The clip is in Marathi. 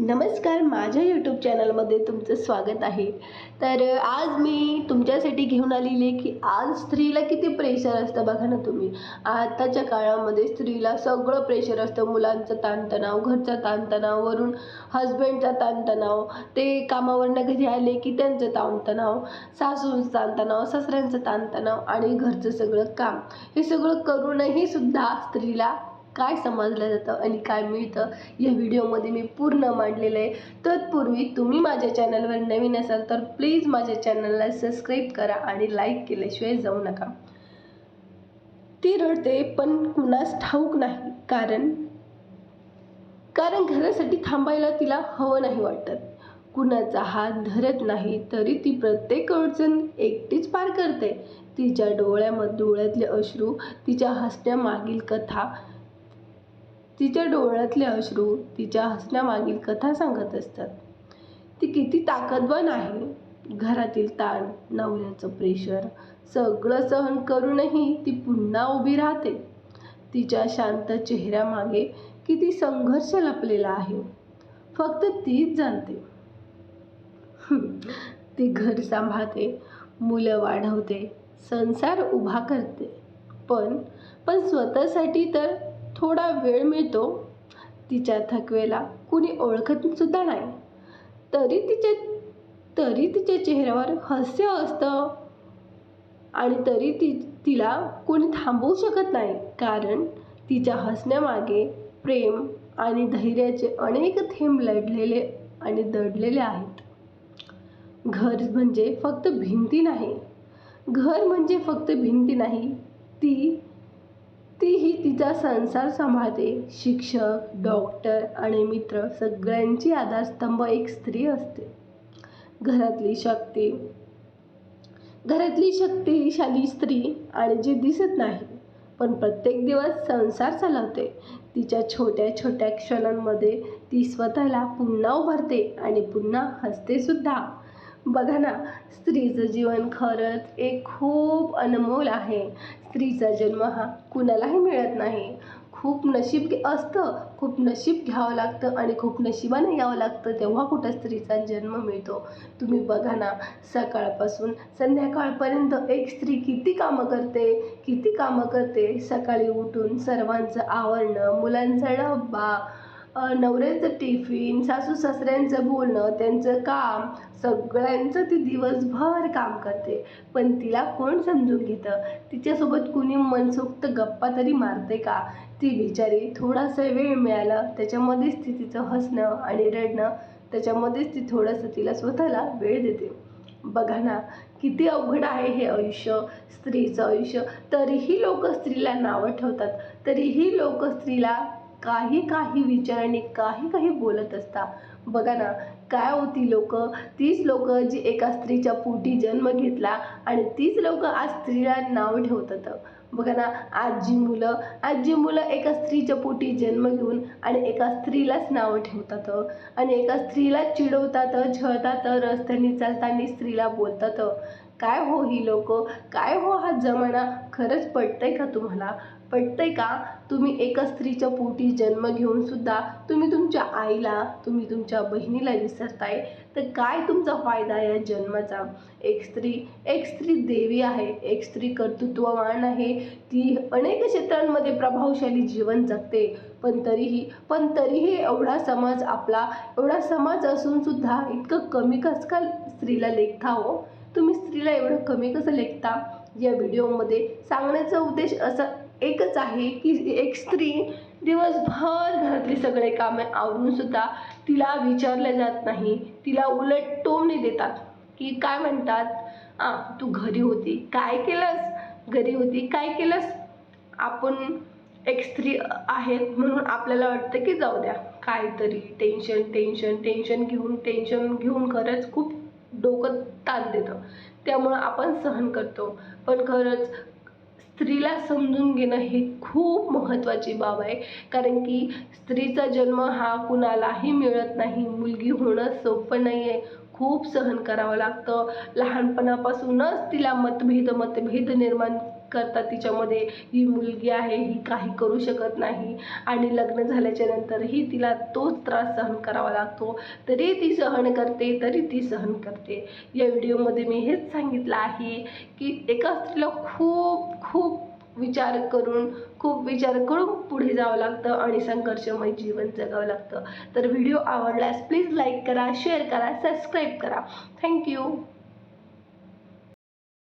नमस्कार माझ्या यूट्यूब चॅनलमध्ये तुमचं स्वागत आहे. तर आज मी तुमच्यासाठी घेऊन आलेली आहे की आज स्त्रीला किती प्रेशर असतं बघा ना तुम्ही. आताच्या काळामध्ये स्त्रीला सगळं प्रेशर असतं. मुलांचं ताणतणाव घरचा ताणतणाव वरून हजबंडचा ताणतणाव ते कामावरनं घरी आले की त्यांचं ताणतणाव सासूंचं ताणतणाव सासऱ्यांचं ताणतणाव आणि घरचं सगळं काम. हे सगळं करूनही सुद्धा स्त्रीला काय समजलं जातं आणि काय मिळतं या व्हिडिओमध्ये मी पूर्ण मांडलेलं आहे. तत्पूर्वी तुम्ही माझ्या चॅनलवर नवीन असाल तर प्लीज माझ्या चॅनलला सबस्क्राईब करा आणि लाईक केल्याशिवाय जाऊ नका. ती रडते पण कुणास ठाऊक नाही. कारण कारण घरासाठी थांबायला तिला हवं नाही वाटत. कुणाचा हात धरत नाही तरी ती प्रत्येक अडचण एकटीच पार करते. तिच्या डोळ्यामध्ये डोळ्यातले अश्रू तिच्या हसण्यामागील कथा तिच्या डोळ्यातले अश्रू तिच्या हसण्यामागील कथा सांगत असतात. ती किती ताकदवान आहे. घरातील ताण नवऱ्याचं प्रेशर सगळं सहन करूनही ती पुन्हा उभी राहते. तिच्या शांत चेहऱ्यामागे किती संघर्ष लपलेला आहे. फक्त तीच जाणते. ती घर सांभाळते मुलं वाढवते संसार उभा करते. पण पण स्वतःसाठी तर थोडा वेळ मिळतो तिच्या थकवेला कुणी ओळखतसुद्धा नाही. तरी तिच्या तरी तिच्या चेहऱ्यावर हास्य असतं. आणि तरी ती तिला कोणी थांबवू शकत नाही. कारण तिच्या हसण्यामागे प्रेम आणि धैर्याचे अनेक थेंब लढलेले आणि दडलेले आहेत. घर म्हणजे फक्त भिंती नाही. घर म्हणजे फक्त भिंती नाही ती तीही तिचा संसार सांभाळते. शिक्षक डॉक्टर आणि मित्र सगळ्यांची आधारस्तंभ एक स्त्री असते. घरातली शक्ती घरातली शक्तिशाली स्त्री आणि जी दिसत नाही पण प्रत्येक दिवस संसार चालवते. तिच्या छोट्या छोट्या क्षणांमध्ये ती स्वतःला पुन्हा उभारते आणि पुन्हा हसते सुद्धा बघा ना स्त्रीचं जीवन खरंच एक खूप अनमोल आहे. स्त्रीचा जन्म हा कुणालाही मिळत नाही. खूप नशीब घे- असतं. खूप नशीब घ्यावं लागतं आणि खूप नशिबाने यावं लागतं तेव्हा कुठं स्त्रीचा जन्म मिळतो. तुम्ही बघा ना सकाळपासून संध्याकाळपर्यंत एक स्त्री किती कामं करते किती कामं करते. सकाळी उठून सर्वांचं आवरणं मुलांचा डब्बा नवऱ्याचं टिफिन सासू सासऱ्यांचं बोलणं त्यांचं काम सगळ्यांचं ती दिवसभर काम करते. पण तिला कोण समजून घेतं? तिच्यासोबत कुणी मनसोक्त गप्पा तरी मारते का? ती बिचारी थोडासा वेळ मिळाला त्याच्यामध्येच ती तिचं हसणं आणि रडणं त्याच्यामध्येच ती थोडंसं तिला स्वतःला वेळ देते. बघा ना किती अवघड आहे हे आयुष्य स्त्रीचं आयुष्य. तरीही लोक स्त्रीला नावं ठेवतात. तरीही लोक स्त्रीला काही काही विचारांनी काही काही बोलत असता. बघा ना काय होती लोक? तीच लोक जी एका स्त्रीच्या पोटी जन्म घेतला आणि तीच लोक आज स्त्रीला नाव ठेवतात. बघा ना आजी मुलं. आजी मुलं एका स्त्रीच्या पोटी जन्म घेऊन आणि एका स्त्रीलाच नावं ठेवतात. आणि एका स्त्रीला चिडवतात छळतात रस्त्याने चालताना स्त्रीला बोलतात. काय हो ही लोक? काय हो हा जमाना? खरंच पटतंय का तुम्हाला? पटतंय का? तुम्ही एका स्त्रीच्या पोटी जन्म घेऊन सुद्धा तुम्ही तुमच्या आईला तुम्ही तुमच्या बहिणीला विसरताय. तर काय तुमचा फायदा या जन्माचा? एक स्त्री एक स्त्री देवी आहे एक स्त्री कर्तृत्ववान आहे. ती अनेक क्षेत्रांमध्ये प्रभावशाली जीवन जगते. पण तरीही पण तरीही एवढा समाज आपला एवढा समाज असून सुद्धा इतकं कमी कसं का स्त्रीला लेखता हो? तुम्ही स्त्रीला एवढं कमी कसं लेखता? या व्हिडिओमध्ये सांगण्याचा उद्देश असा एकच आहे की एक स्त्री दिवसभर घरातली सगळे कामे आवरून सुद्धा तिला विचारले जात नाही. तिला उलट टोमणे देतात. की काय म्हणतात? आ तू घरी होती. काय केलंस? घरी होती. काय केलंस? आपण एक स्त्री आहेत म्हणून आपल्याला वाटतं की जाऊ द्या. काहीतरी टेन्शन टेन्शन टेन्शन घेऊन टेन्शन घेऊन खरंच खूप डोकं ताण देतं. त्यामुळं आपण सहन करतो. पण खरंच स्त्रीला समजून घेणं हे खूप महत्त्वाची बाब आहे. कारण की स्त्रीचा जन्म हा कुणालाही मिळत नाही. मुलगी होणं सोपं नाही आहे खूप सहन करावं लागतं. लहानपणापासूनच तिला मतभेद मतभेद निर्माण करतात. तिच्यामध्ये ही मुलगी आहे ही काही करू शकत नाही. आणि लग्न झाल्याच्या नंतरही तिला तोच त्रास सहन करावा लागतो. तरी ती सहन करते तरी ती सहन करते. या व्हिडिओमध्ये मी हेच सांगितलं आहे की एका स्त्रीला खूप खूप विचार करून खूप विचार करून पुढे जावं लागतं आणि संघर्षमय जीवन जगावं लागतं. तर व्हिडिओ आवडल्यास प्लीज लाईक करा शेअर करा सबस्क्राईब करा. Thank you